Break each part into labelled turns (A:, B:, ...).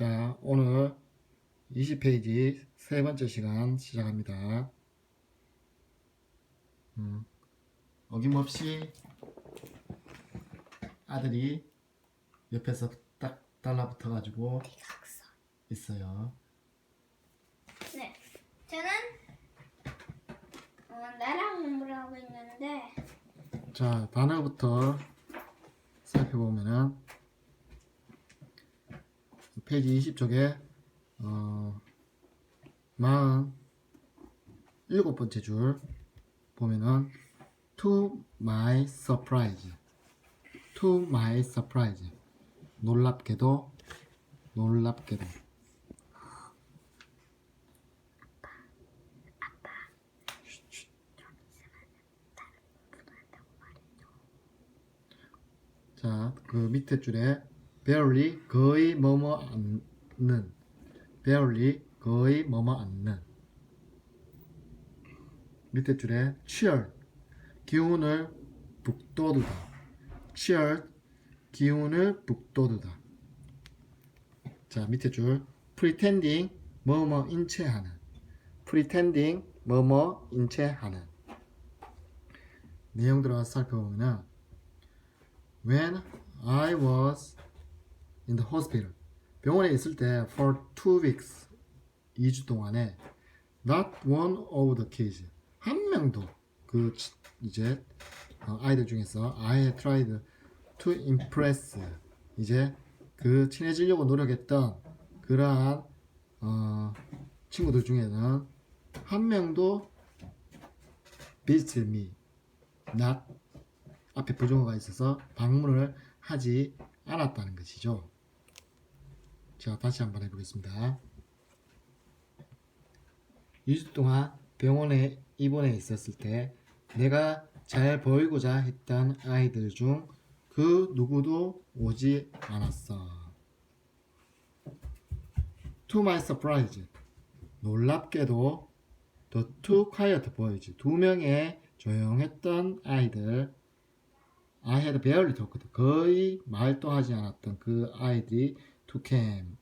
A: 자, 오늘 20페이지 세 번째 시간 시작합니다. 음, 어김없이 아들이 옆에서 딱 달라붙어 가지고 있어요.
B: 네, 저는 어, 나랑 공부를 하고 있는데
A: 자, 단어부터 살펴보면은 페이지 20쪽에 어, 47번째 줄 보면은 to my surprise. to my surprise. 놀랍게도 놀랍게도. 자, 그 밑에 줄에 barely 거의 뭐뭐 않는. Barely 거의 뭐뭐 않는. 밑에 줄에 cheer 기운을 북돋우다. cheer 기운을 북돋우다. 자 밑에 줄. pretending 뭐뭐 인체하는. pretending 뭐뭐 인체하는. 내용 들어가서 살펴보면 When I was in the hospital 병원에 있을 때 for two weeks 2주 동안에 not one of the kids 한 명도 그 치- 이제 어, 아이들 중에서 I tried to impress 이제 그 친해지려고 노력했던 그러한 어, 친구들 중에는 한 명도 visit me not 앞에 부정어가 있어서 방문을 하지 않았다는 것이죠. 자, 다시 한번 해보겠습니다. 2주 동안 병원에 입원해 있었을 때 내가 잘 보이고자 했던 아이들 중 그 누구도 오지 않았어. To my surprise, 놀랍게도 The two quiet boys, 두 명의 조용했던 아이들 I had barely talked. 거의 말도 하지 않았던 그 아이들이 came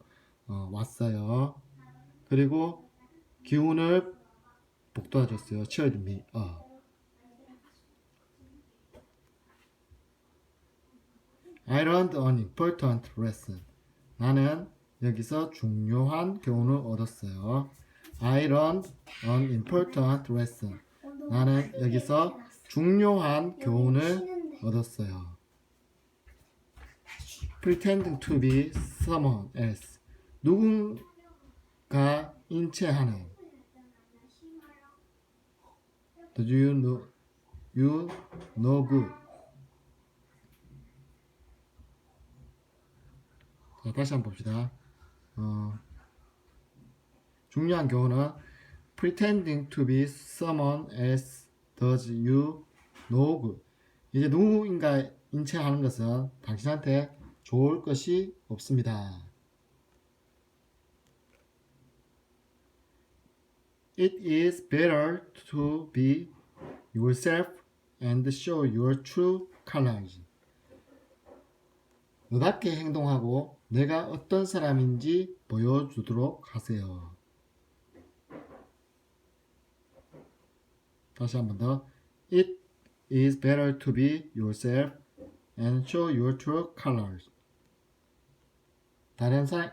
A: 어, 왔어요. 그리고 기운을 북돋아줬어요. cheered me up. I learned an important. 나는 여기서 중요한 교훈을 얻었어요. I learned an important. 나는 여기서 중요한 교훈을 얻었어요. Pretending to be someone else. 누군가 인체하는. Do you know? You know good. 자, 다시 한번 봅시다. 어, 중요한 교훈은 pretending to be someone else does you no good. 이제 누구인가 인체하는 것은 당신한테 좋을 것이 없습니다. It is better to be yourself and show your true colors. 너답게 행동하고 내가 어떤 사람인지 보여주도록 하세요. 다시 한 번 더. It is better to be yourself and show your true colors. 다른 사람,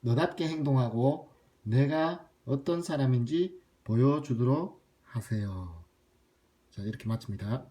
A: 너답게 행동하고 내가 어떤 사람인지 보여주도록 하세요. 자, 이렇게 마칩니다.